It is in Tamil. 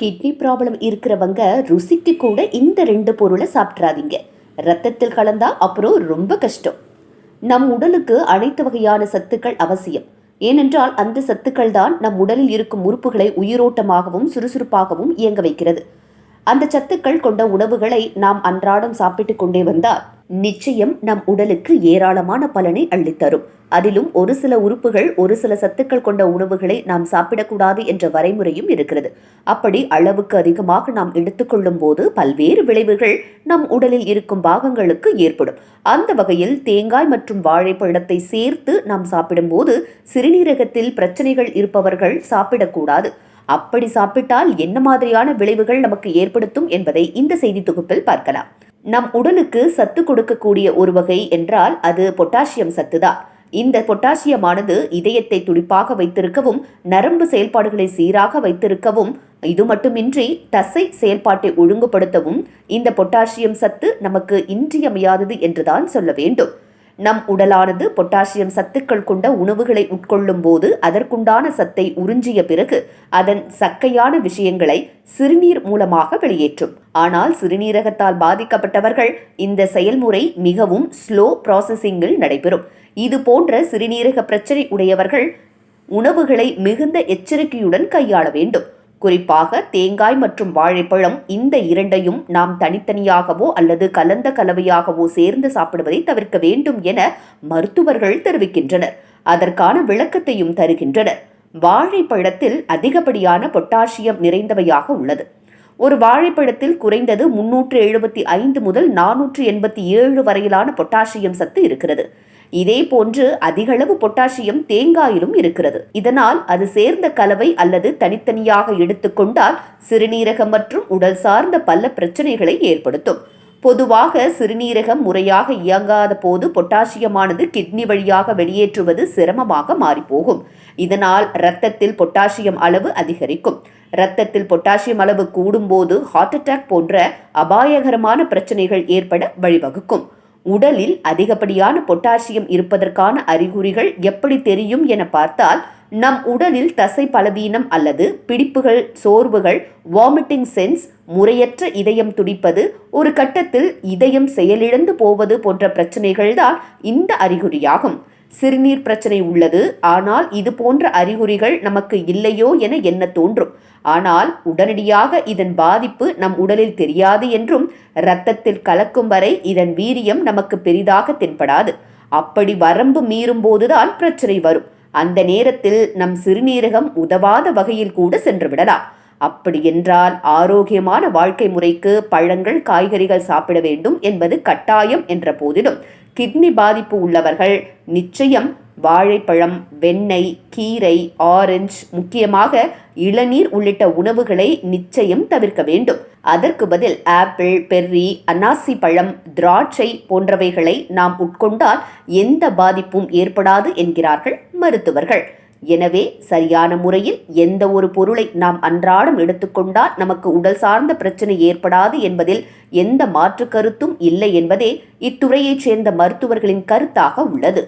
கிட்னி ப்ராப்ளம் இருக்கிறவங்க ருசிக்கு கூட இந்த ரெண்டு பொருளை சாப்பிட்றாதீங்க. ரத்தத்தில் கலந்தா அப்புறம் ரொம்ப கஷ்டம். நம் உடலுக்கு அனைத்து வகையான சத்துக்கள் அவசியம். ஏனென்றால் அந்த சத்துக்கள் தான் நம் உடலில் இருக்கும் உறுப்புகளை உயிரோட்டமாகவும் சுறுசுறுப்பாகவும் இயங்க வைக்கிறது. அந்த சத்துக்கள் கொண்ட உணவுகளை நாம் அன்றாடம் சாப்பிட்டுக் கொண்டே வந்தால் நிச்சயம் நம் உடலுக்கு ஏராளமான பலனை அள்ளித்தரும். அதிலும் ஒரு சில உறுப்புகள் ஒரு சில சத்துக்கள் கொண்ட உணவுகளை நாம் சாப்பிடக்கூடாது என்ற வரைமுறையும் இருக்கிறது. அப்படி அளவுக்கு அதிகமாக நாம் எடுத்துக்கொள்ளும் போது பல்வேறு விளைவுகள் நம் உடலில் இருக்கும் பாகங்களுக்கு ஏற்படும். அந்த வகையில் தேங்காய் மற்றும் வாழைப்பழத்தை சேர்த்து நாம் சாப்பிடும்போது சிறுநீரகத்தில் பிரச்சனைகள் இருப்பவர்கள் சாப்பிடக்கூடாது. அப்படி சாப்பிட்டால் என்ன மாதிரியான விளைவுகள் நமக்கு ஏற்படுத்தும் என்பதை இந்த செய்தி தொகுப்பில் பார்க்கலாம். நம் உடலுக்கு சத்து கொடுக்கக்கூடிய ஒரு வகை என்றால் அது பொட்டாசியம் சத்துதான். இந்த பொட்டாசியமானது இதயத்தை துடிப்பாக வைத்திருக்கவும் நரம்பு செயல்பாடுகளை சீராக வைத்திருக்கவும் இது மட்டுமின்றி தசை செயல்பாட்டை ஒழுங்குபடுத்தவும் இந்த பொட்டாசியம் சத்து நமக்கு இன்றியமையாதது என்றுதான் சொல்ல வேண்டும். நம் உடலானது பொட்டாசியம் சத்துக்கள் கொண்ட உணவுகளை உட்கொள்ளும் போது அதற்குண்டான சத்தை உறிஞ்சிய பிறகு அதன் சக்கையான விஷயங்களை சிறுநீர் மூலமாக வெளியேற்றும். ஆனால் சிறுநீரகத்தால் பாதிக்கப்பட்டவர்கள் இந்த செயல்முறை மிகவும் ஸ்லோ ப்ராசஸிங்கில் நடைபெறும். இது போன்ற சிறுநீரக பிரச்சனை உடையவர்கள் உணவுகளை மிகுந்த எச்சரிக்கையுடன் கையாள வேண்டும். குறிப்பாக தேங்காய் மற்றும் வாழைப்பழம் இந்த இரண்டையும் நாம் தனித்தனியாகவோ அல்லது கலந்த கலவையாகவோ சேர்ந்து சாப்பிடுவதை தவிர்க்க வேண்டும் என மருத்துவர்கள் தெரிவிக்கின்றனர். அதற்கான விளக்கத்தையும் தருகின்றனர். வாழைப்பழத்தில் அதிகப்படியான பொட்டாசியம் நிறைந்தவையாக உள்ளது. ஒரு வாழைப்பழத்தில் குறைந்தது முன்னூற்று எழுபத்தி ஐந்து முதல் நானூற்று எண்பத்தி ஏழு வரையிலான பொட்டாசியம் சத்து இருக்கிறது. இதே போன்று அதிகளவு பொட்டாசியம் தேங்காயிலும் இருக்கிறது. இதனால் அது சேர்ந்த கலவை அல்லது தனித்தனியாக எடுத்துக்கொண்டால் சிறுநீரகம் மற்றும் உடல் சார்ந்த பல பிரச்சனைகளை ஏற்படுத்தும். பொதுவாக சிறுநீரகம் முறையாக இயங்காத போது பொட்டாசியமானது கிட்னி வழியாக வெளியேற்றுவது சிரமமாக மாறிப்போகும். இதனால் இரத்தத்தில் பொட்டாசியம் அளவு அதிகரிக்கும். இரத்தத்தில் பொட்டாசியம் அளவு கூடும்போது ஹார்ட் அட்டாக் போன்ற அபாயகரமான பிரச்சனைகள் ஏற்பட வழிவகுக்கும். உடலில் அதிகப்படியான பொட்டாசியம் இருப்பதற்கான அறிகுறிகள் எப்படி தெரியும் என பார்த்தால் நம் உடலில் தசை பலவீனம் அல்லது பிடிப்புகள் சோர்வுகள் வாமிட்டிங் சென்ஸ் முறையற்ற இதயம் துடிப்பது ஒரு கட்டத்தில் இதயம் செயலிழந்து போவது போன்ற பிரச்சனைகள் தான் இந்த அறிகுறியாகும். சிறுநீர் பிரச்சனை உள்ளது ஆனால் இது போன்ற அறிகுறிகள் நமக்கு இல்லையோ என எண்ண தோன்றும். ஆனால் உடனடியாக இதன் பாதிப்பு நம் உடலில் தெரியாது என்றும் இரத்தத்தில் கலக்கும் வரை இதன் வீரியம் நமக்கு பெரிதாக தென்படாது. அப்படி வரம்பு மீறும் போதுதான் பிரச்சனை வரும். அந்த நேரத்தில் நம் சிறுநீரகம் உதவாத வகையில் கூட சென்று விடலாம் அப்படி என்றால் ஆரோக்கியமான வாழ்க்கை முறைக்கு பழங்கள் காய்கறிகள் சாப்பிட வேண்டும் என்பது கட்டாயம் என்ற போதிலும் கிட்னி பாதிப்பு உள்ளவர்கள் நிச்சயம் வாழைப்பழம் வெண்ணெய் கீரை ஆரஞ்சு முக்கியமாக இளநீர் உள்ளிட்ட உணவுகளை நிச்சயம் தவிர்க்க வேண்டும். அதற்கு பதில் ஆப்பிள் பெர்ரி அன்னாசி பழம் திராட்சை போன்றவைகளை நாம் உட்கொண்டால் எந்த பாதிப்பும் ஏற்படாது என்கிறார்கள் மருத்துவர்கள். எனவே சரியான முறையில் எந்த ஒரு பொருளை நாம் அன்றாடம் எடுத்துக்கொண்டால் நமக்கு உடல் சார்ந்த பிரச்சனை ஏற்படாது என்பதில் எந்த மாற்று கருத்தும் இல்லை என்பதே இத்துறையைச் சேர்ந்த மருத்துவர்களின் கருத்தாக உள்ளது.